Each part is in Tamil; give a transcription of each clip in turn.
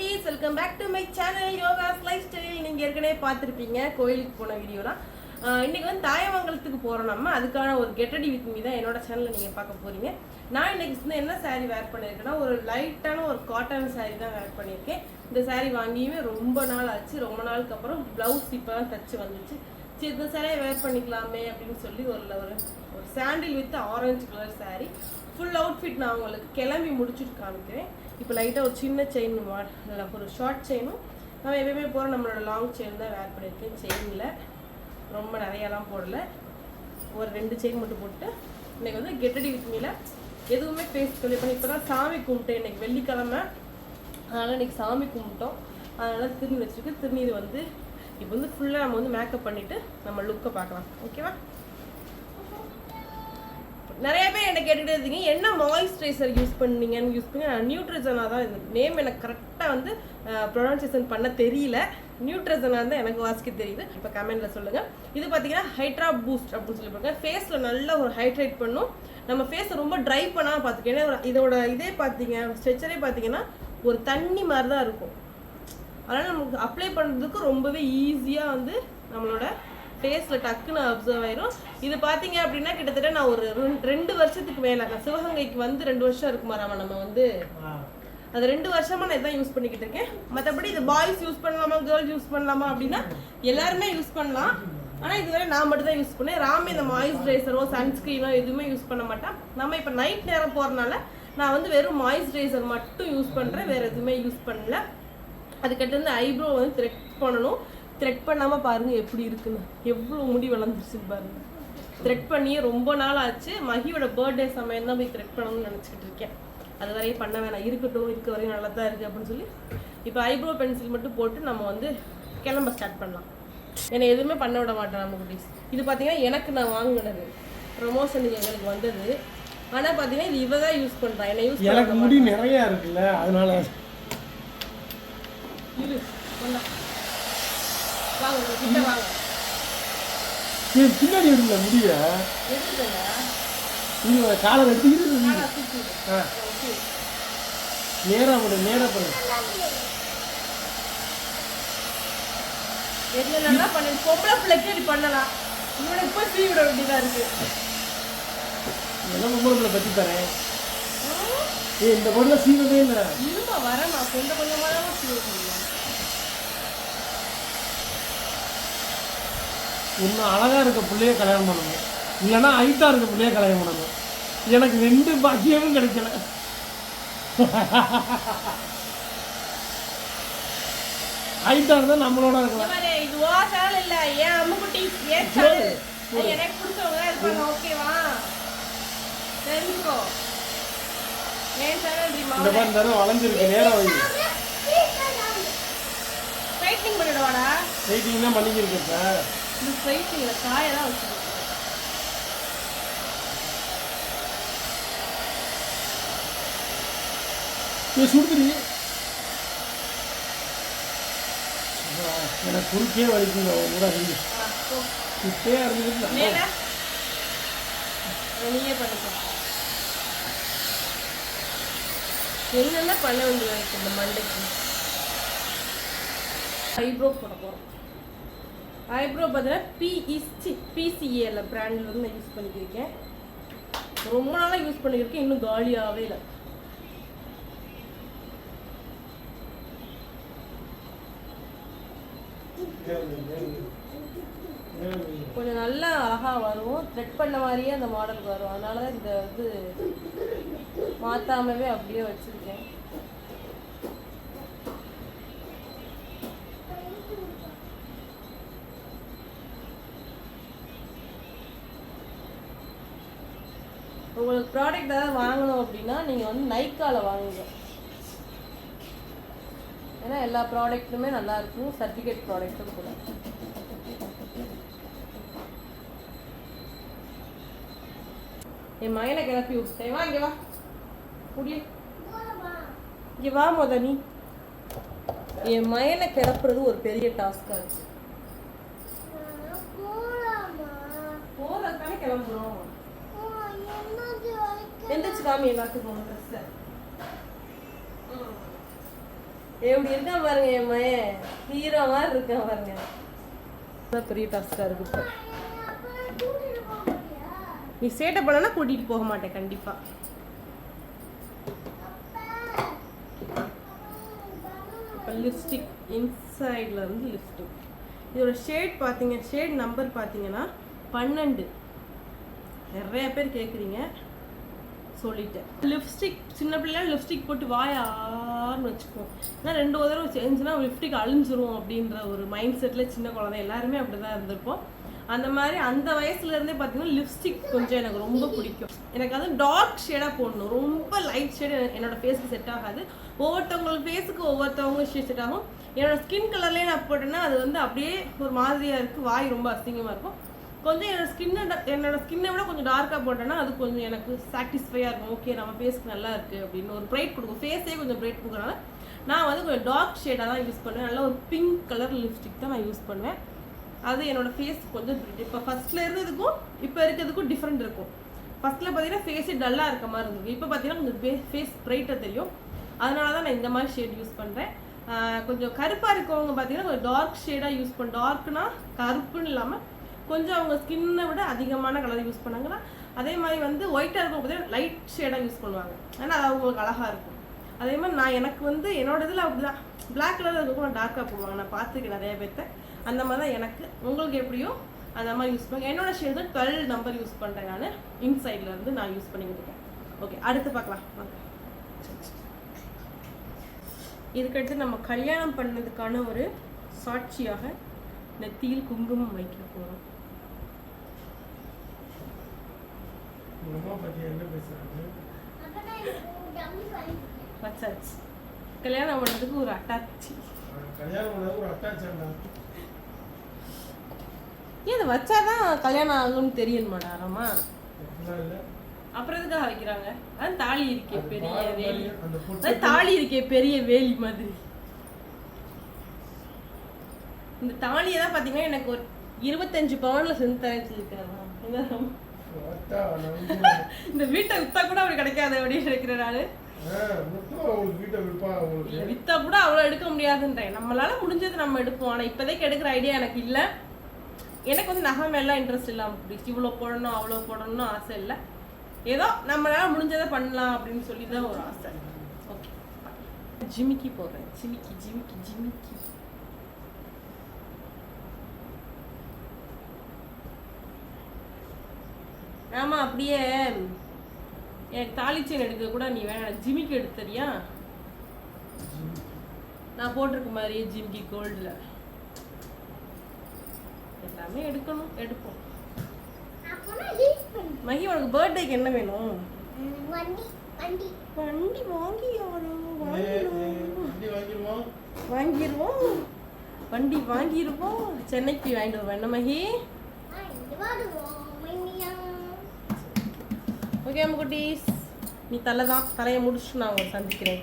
குட்டீஸ் welcome back to my channel Yoga lifestyle நீங்கள் ஏற்கனவே பார்த்துருப்பீங்க கோயிலுக்கு போன வீடியோலாம். இன்றைக்கி வந்து தாயமங்கலத்துக்கு போகிறோம் நம்ம. அதுக்கான ஒரு கெட்டடி வித் மீ தான் என்னோட சேனலில் நீங்கள் பார்க்க போகிறீங்க நான் இன்னைக்கு வந்து என்ன சாரீ வேர் பண்ணியிருக்கேன்னா ஒரு லைட்டான ஒரு காட்டன் சாரீ தான் வேர் பண்ணியிருக்கேன் இந்த சாரீ வாங்கியுமே ரொம்ப நாள் ஆச்சு. ரொம்ப நாளுக்கு அப்புறம் ப்ளவுஸ் இப்போ தான் தச்சு வந்துச்சு. சரி இந்த சேரீயை வேர் பண்ணிக்கலாமே அப்படின்னு சொல்லி ஒரு ஒரு ஒரு sandal with orange colour sari full outfit நான் உங்களுக்கு கிளம்பி முடிச்சுட்டு காமிக்கிறேன். இப்போ லைட்டாக ஒரு சின்ன செயின் ஒரு ஷார்ட் செயினும் நம்ம எப்பயுமே போகிற நம்மளோட லாங் செயின் தான் வேர் பண்ணியிருக்கேன். செயினில் ரொம்ப நிறையாலாம் போடல. ஒரு ரெண்டு செயின் மட்டும் போட்டு இன்றைக்கி வந்து கெட்டடி வித் எதுவுமே ஃபேஸ் சொல்லி இப்போ இப்போ தான் சாமி கும்பிட்டேன். இன்னைக்கு வெள்ளிக்கிழமை. அதனால் இன்னைக்கு சாமி கும்பிட்டோம். அதனால் திருநீர் வச்சுருக்கு. திருநீர் வந்து இப்போ வந்து ஃபுல்லாக நம்ம வந்து மேக்கப் பண்ணிவிட்டு நம்ம லுக்கை பார்க்கலாம். ஓகேவா நிறைய பேர் என்ன கேட்டுகிட்டே இருந்தீங்க என்ன மாய்ஸ்சரைசர் யூஸ் பண்ணீங்கன்னு யூஸ் பண்ணி நான் நியூட்ரிசனாக தான் இந்த நேம் எனக்கு கரெக்டாக வந்து ப்ரொனன்சியேஷன் பண்ண தெரியல. நியூட்ரிஜனா தான் எனக்கு வாசிக்க தெரியுது. இப்போ கமெண்ட்டில் சொல்லுங்கள் இது பார்த்தீங்கன்னா ஹைட்ரா பூஸ்ட் அப்படின்னு சொல்லி ஃபேஸில் நல்லா ஒரு ஹைட்ரேட் பண்ணும். நம்ம ஃபேஸை ரொம்ப ட்ரை பண்ணால் பார்த்துக்கோங்க ஏன்னா இதோட இதே பார்த்தீங்க ஸ்ட்ரெச்சரே பார்த்தீங்கன்னா ஒரு தண்ணி மாதிரி தான் இருக்கும். அதனால் நமக்கு அப்ளை பண்ணுறதுக்கு ரொம்பவே ஈஸியாக வந்து நம்மளோட ஃபேஸில் டக்குன்னு அப்சர்வ் ஆயிரும். இது பார்த்தீங்க அப்படின்னா கிட்டத்தட்ட நான் ஒரு ரெண்டு- வருஷத்துக்கு மேலே நான் சிவகங்கைக்கு வந்து ரெண்டு வருஷம் இருக்குமாராம நம்ம வந்து? அது ரெண்டு வருஷமா நான் இதான் யூஸ் பண்ணிக்கிட்டு இருக்கேன். மற்றபடி இது பாய்ஸ் யூஸ் பண்ணலாமா கேர்ள்ஸ் யூஸ் பண்ணலாமா அப்படின்னா எல்லாருமே யூஸ் பண்ணலாம். ஆனால் இதுவரை நான் மட்டும் தான் யூஸ் பண்ணேன். ராமே இந்த மாய்ஸ்சரைசரோ சன்ஸ்க்ரீனோ எதுவுமே யூஸ் பண்ண மாட்டேன். நம்ம இப்போ நைட் நேரம் போகிறனால நான் வந்து வெறும் மாய்ஸ்சரைசர் மட்டும் யூஸ் பண்ணுறேன் வேறு எதுவுமே யூஸ் பண்ணல. அதுக்கடுத்து வந்து ஐப்ரோ வந்து த்ரெட் பண்ணணும். த்ரெட் பண்ணாமல் பாருங்க எப்படி இருக்குன்னு. எவ்வளோ முடி வளர்ந்துருச்சுன்னு பாருங்க. த்ரெட் பண்ணியே ரொம்ப நாள் ஆச்சு. மகியோட பர்த்டே சமயம் தான் போய் த்ரெட் பண்ணணும்னு நினச்சிக்கிட்டு இருக்கேன். அது வரையும் பண்ண வேணாம். இருக்கட்டும் இருக்க வரையும் நல்லா தான் இருக்குது அப்படின்னு சொல்லி. இப்போ ஐப்ரோ பென்சில் மட்டும் போட்டு நம்ம வந்து கிளம்ப ஸ்டார்ட் பண்ணலாம். என்னை எதுவுமே பண்ண விட மாட்டேன் நம்ம குட்டீஸ். இது பார்த்தீங்கன்னா எனக்கு நான் வாங்கினது. ப்ரொமோஷனுக்கு எங்களுக்கு வந்தது. ஆனால் பார்த்தீங்கன்னா இது இவ தான் யூஸ் பண்ணுறான் என்னை யூஸ் எனக்கு முடி நிறைய இருக்குல்ல அதனால. வாங்க கிட்ட வாங்க. நீ பின்னாடி இருக்குல்ல முடிய. நீங்க காலர் எடுத்துக்கிட்டு ஆ, தூக்கி விடு. ஆ. ஓகே. நேரா பண்ணு நேரா பண்ணு பொம்பளை பிள்ளைக்கு இப்படி பண்ணலாம். இவனுக்கு போய் சீ விட வேண்டியதா இருக்கு. என்ன பொம்பளை பற்றி தரேன் இந்த பொருளை சீவதே இல்லை. இருமா வரமா கொஞ்சம் கொஞ்சமா தான் சீவ முடியும் இன்னும் அழகா இருக்க பிள்ளைய கல்யாணம் பண்ணணும். இல்லைன்னா ஹைட்டா இருக்க பிள்ளைய கல்யாணம் பண்ணணும். எனக்கு ரெண்டு பாக்கியமும் கிடைக்கல. ஹைட்டா இருந்தா நம்மளோட இருக்கலாம். இது ஓ சேனல் இல்ல. ஏன் அம்முக்குட்டி ஏன் சேனல் எனக்கு பிடிச்சவங்க இருப்பாங்க. ஓகேவா? தெரிஞ்சுக்கோ. ஏன் சேனல் தெரியுமா இந்த மாதிரி தானே வளைஞ்சிருக்கு. நேரம் வை. ஸ்ட்ரைட்னிங் பண்ணிடுவாடா? வெயிட்டிங் தான் பண்ணிக்கிருக்கு இந்த ஸ்ட்ரைட்னிங்ல காயெல்லாம் வச்சிருக்கு நீ சுடுதுடி எனக்கு குறுக்கே வலிக்குங்க கூட போ. இப்பயே இருந்துட்டு நீயே பண்ணிக்கோ என்னென்ன பண்ண வேண்டியது இருக்கு இந்த மண்டைக்கு? ஐப்ரோ போட போகிறோம் ஐப்ரோ பதிலாக பிஇஸ்டி பிசிஏல பிராண்டில் வந்து நான் யூஸ் பண்ணிக்கிருக்கேன். ரொம்ப நாளாக யூஸ் பண்ணியிருக்கேன் இன்னும் காலியாகவே இல்லை. கொஞ்சம் நல்லா அழகா வரும். த்ரெட் பண்ண மாதிரியே அந்த மாடலுக்கு வரும். அதனால தான் இந்த இது மாத்தாமவே அப்படியே வச்சிருக்கேன். உங்களுக்கு ப்ராடக்ட் ஏதாவது வாங்கணும் அப்படின்னா நீங்கள் வந்து நைக்கால வாங்குங்க. ஏன்னா எல்லா ப்ராடக்ட்டுமே நல்லா இருக்கும் சர்டிஃபிகேட் ப்ராடக்ட்டும் கூட. என் மகனை கிளப்பி விட்டேன் வா இங்கே வா. முடிய இங்கே வா முத நீ என் மகனை கிளப்புறது ஒரு பெரிய டாஸ்காக இருக்கு. போகிறதுக்கான கிளம்புறோம். எந்திரிச்சு பார்க்க எல்லாத்துக்கும் ட்ரெஸ்ஸை எப்படி இருக்கான் பாருங்க என் மயன் ஹீரோ மாதிரி இருக்கான் பாருங்க. பெரிய டாஸ்கா இருக்கு இப்போ. நீ சேட்டை பண்ணனா கூட்டிட்டு போக மாட்டேன் கண்டிப்பா. இப்போ லிப்ஸ்டிக் இன்சைடில் இருந்து லிப்ஸ்டிக் இதோட ஷேட் பார்த்தீங்க ஷேட் நம்பர் பார்த்தீங்கன்னா பன்னெண்டு. நிறைய பேர் கேட்குறீங்க சொல்லிட்டேன். லிப்ஸ்டிக் சின்ன பிள்ளைல லிப்ஸ்டிக் போட்டு வாயான்னு வச்சுக்கோ ஏன்னா ரெண்டு ஒரு தடவை செஞ்சுன்னா லிப்ஸ்டிக் அழிஞ்சிரும் அப்படின்ற ஒரு மைண்ட் செட்டில் சின்ன குழந்தை. எல்லாருமே அப்படி தான் இருந்திருப்போம். அந்த மாதிரி அந்த வயசுல இருந்தே பார்த்தீங்கன்னா லிப்ஸ்டிக் கொஞ்சம் எனக்கு ரொம்ப பிடிக்கும். எனக்கு அது டார்க் ஷேடாக போடணும். ரொம்ப லைட் ஷேடு என்னோட ஃபேஸ்க்கு செட் ஆகாது. ஒவ்வொருத்தவங்க ஃபேஸுக்கு ஒவ்வொருத்தவங்க செட் ஆகும். என்னோட ஸ்கின் கலர்லேயே நான் போட்டேன்னா அது வந்து அப்படியே ஒரு மாதிரியாக இருக்குது வாய் ரொம்ப அசிங்கமாக இருக்கும். கொஞ்சம் என்னோட ஸ்கின்னை என்னோட ஸ்கின்னை விட கொஞ்சம் டார்க்காக போட்டேன்னா அது கொஞ்சம் எனக்கு சாட்டிஸ்ஃபையாக இருக்கும். ஓகே நம்ம ஃபேஸ்க்கு நல்லா இருக்குது அப்படின்னு ஒரு பிரைட் கொடுக்கும். ஃபேஸே கொஞ்சம் பிரைட் கொடுக்குறனால நான் வந்து கொஞ்சம் டார்க் ஷேடாக தான் யூஸ் பண்ணுவேன். நல்லா ஒரு பிங்க் கலர் லிப்ஸ்டிக் தான் நான் யூஸ் பண்ணுவேன். அது என்னோட ஃபேஸ் கொஞ்சம் இப்போ ஃபஸ்ட்டில் இருந்ததுக்கும் இப்போ இருக்கிறதுக்கும் டிஃப்ரெண்ட் இருக்கும். ஃபஸ்ட்டில் பார்த்தீங்கன்னா ஃபேஸே டல்லாக இருக்க மாதிரி இருந்திருக்கும் இப்போ பார்த்தீங்கன்னா கொஞ்சம் ஃபேஸ் பிரைட்டாக தெரியும். அதனால தான் நான் இந்த மாதிரி ஷேட் யூஸ் பண்ணுறேன் கொஞ்சம் கருப்பாக இருக்கவங்க பார்த்தீங்கன்னா கொஞ்சம் டார்க் ஷேடாக யூஸ் பண்ண டார்க்னா கருப்புன்னு இல்லாமல் கொஞ்சம் அவங்க ஸ்கின்னை விட அதிகமான கலர் யூஸ் பண்ணாங்கன்னா அதே மாதிரி வந்து ஒயிட்டாக இருக்கும் பார்த்தீங்கன்னா லைட் ஷேடாக யூஸ் பண்ணுவாங்க. ஏன்னா அது அவங்களுக்கு அழகாக இருக்கும். அதே மாதிரி நான் எனக்கு வந்து என்னோட இதில் அப்படிதான். பிளாக் கலர் இருக்கக்கும் டார்க்காக போடுவாங்க நான் பார்த்துருக்கேன் நிறைய பேர்த்த. அந்த மாதிரி தான் எனக்கு. உங்களுக்கு எப்படியோ அந்த மாதிரி யூஸ் பண்ணுங்க. என்னோட ஷேட் தான் டுவெல் நம்பர் யூஸ் பண்ணுறேன் நான். இன்சைடில் இருந்து நான் யூஸ் பண்ணிக்கிட்டு இருக்கேன். ஓகே அடுத்து பார்க்கலாம். இதுக்கடுத்து நம்ம கல்யாணம் பண்ணதுக்கான ஒரு சாட்சியாக நெத்தியில் குங்குமம் வைக்க போகிறோம் அம்மா பத்தி என்ன பேசுறாங்க? வச்சாச்சு கல்யாணம் பண்ணதுக்கு ஒரு அட்டாச்சி கல்யாணம் பண்ணது ஒரு அட்டாச்சாண்டா ஏன் இதை வச்சாதான் கல்யாணம் ஆகும்னு தெரியணுமாடா ஆமா அப்புறம் எதுக்காக வைக்கிறாங்க? அதான் தாலி இருக்கே அது பெரிய வேலி. தாலி இருக்கே பெரிய வேலி மாதிரி. இந்த தாலியை தான் பார்த்தீங்கன்னா எனக்கு ஒரு இருபத்தஞ்சு பவுன்ல செஞ்சு வாட்டா, நம்பி. இந்த வீட்டை வித்தா கூட அப்படி கிடைக்காது அப்படின்னு இருக்கிறேன் நானு. வித்தா கூட அவ்வளோ எடுக்க முடியாதுன்றேன். நம்மளால முடிஞ்சது நம்ம எடுப்போம். ஆனால் இப்போதைக்கு எடுக்கிற ஐடியா எனக்கு இல்லை. எனக்கு வந்து நகை மேலாம் இன்ட்ரெஸ்ட் இல்லாமல் போயிடுச்சு. இவ்வளோ போடணும் அவ்வளோ போடணும்னு ஆசை இல்லை. ஏதோ நம்மளால முடிஞ்சதை பண்ணலாம் அப்படின்னு சொல்லி தான் ஒரு ஆசை. ஓகே ஜிமிக்கி போடுறேன். ஜிமிக்கி ஜிமிக்கி ஜிமிக்கி. ஆமா அப்படியே. எனக்கு தாலி எடுக்க கூட நீ வேணாம். ஜிமிக்கி எடுத்தறியா நான் போட்டிருக்க மாதிரியே ஜிமிக்கி கோல்டில் எல்லாமே எடுக்கணும் எடுப்போம். மகி உனக்கு பர்த்டேக்கு என்ன வேணும்? வண்டி வண்டி வண்டி வாங்கிடுவோம். வண்டி வாங்கிடுவோம். வண்டி வாங்கிடுவோம். சென்னைக்கு வாங்கிட்டு வருவோம் என்ன மகி? ஓகே குட்டீஸ். நீ தலை தான் தலையை முடிச்சுட்டு நான் உங்களை சந்திக்கிறேன்.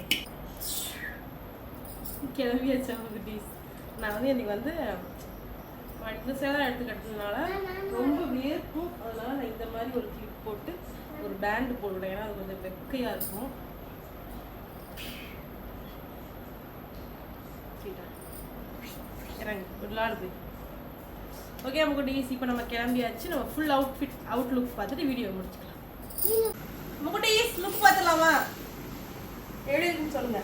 கிளம்பியாச்சு குட்டீஸ். நான் வந்து இன்னைக்கு வந்து இந்த சேலை எடுத்து கட்டுறதுனால ரொம்ப வேர்க்கும் அதனால நான் இந்த மாதிரி ஒரு கிளிப் போட்டு ஒரு பேண்டு போடுவேன் ஏன்னா அது கொஞ்சம் வெக்கையாக இருக்கும். இறங்கு. விளாடுது ஓகே நம்ம குட்டீஸ் இப்போ நம்ம கிளம்பியாச்சு. நம்ம ஃபுல் அவுட்ஃபிட் அவுட்லுக் பார்த்துட்டு வீடியோ முடிச்சுக்கலாம். நம்ம குட்டீஸ் லுக் பார்த்துலாமா எப்படி இருக்குன்னு சொல்லுங்க.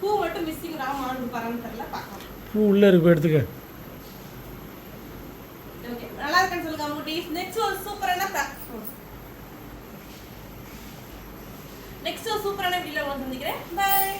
பூ மட்டும் மிஸ்ஸிங் ராமான்னு பரன்னு தெரியல பார்க்கலாம். பூ உள்ள இருக்கு எடுத்துக்க. ஓகே நல்லா இருக்குன்னு சொல்லுங்க அவங்க குட்டீஸ் நெக்ஸ்ட் ஒரு சூப்பரான நெக்ஸ்ட் ஒரு சூப்பரான வீடியோவில் சந்திக்கிறேன். பாய்